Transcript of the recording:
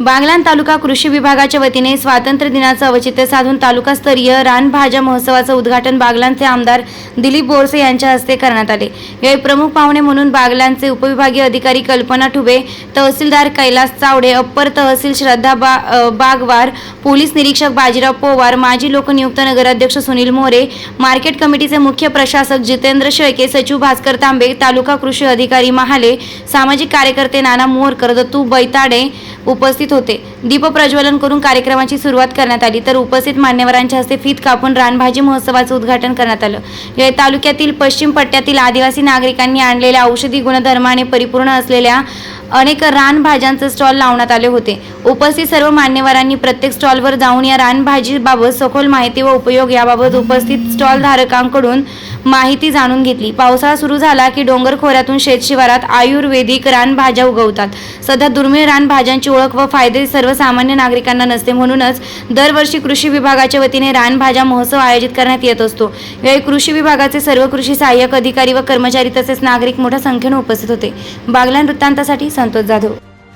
बागलान तालुका कृषी विभागाच्या वतीने स्वातंत्र्य दिनाचं औचित्य साधून तालुकास्तरीय रानभाज्या महोत्सवाचं उद्घाटन बागलांचे आमदार दिलीप बोरसे यांच्या हस्ते करण्यात आले. यावेळी प्रमुख पाहुणे म्हणून बागलांचे उपविभागीय अधिकारी कल्पना ठुबे तहसीलदार कैलास चावडे अप्पर तहसील श्रद्धा बा बागवार पोलीस निरीक्षक बाजीराव पोवार माजी लोकनियुक्त नगराध्यक्ष सुनील मोरे मार्केट कमिटीचे मुख्य प्रशासक जितेंद्र शेळके सचिव भास्कर तांबे तालुका कृषी अधिकारी महाले सामाजिक कार्यकर्ते नाना मोहरकर दत्तू बैताडे उपस्थित होते. दीप प्रज्वलन करून कार्यक्रमाची सुरुवात करण्यात आली. तर उपस्थित मान्यवरांच्या हस्ते फीत कापून रानभाजी महोत्सवाचं उद्घाटन करण्यात आलं. या तालुक्यातील पश्चिम पट्ट्यातील आदिवासी नागरिकांनी आणलेल्या औषधी गुणधर्माने परिपूर्ण असलेल्या अनेक रानभाज्यांचे स्टॉल लावण्यात आले होते. उपस्थित सर्व मान्यवरांनी प्रत्येक स्टॉलवर जाऊन या रानभाजीबाबत सखोल माहिती व उपयोग याबाबत उपस्थित स्टॉल धारकांकडून माहिती जाणून घेतली. पावसाळा सुरू झाला की डोंगर खोऱ्यातून शेतशिवारात आयुर्वेदिक रानभाज्या उगवतात. सध्या दुर्मिळ रानभाज्यांची ओळख व फायदे सर्वसामान्य नागरिकांना नसते म्हणूनच दरवर्षी कृषी विभागाच्या वतीने रानभाज्या महोत्सव आयोजित करण्यात येत असतो. यावेळी कृषी विभागाचे सर्व कृषी सहाय्यक अधिकारी व कर्मचारी तसेच नागरिक मोठ्या संख्येने उपस्थित होते. बागलान वृत्तांतासाठी संतोष जाधव.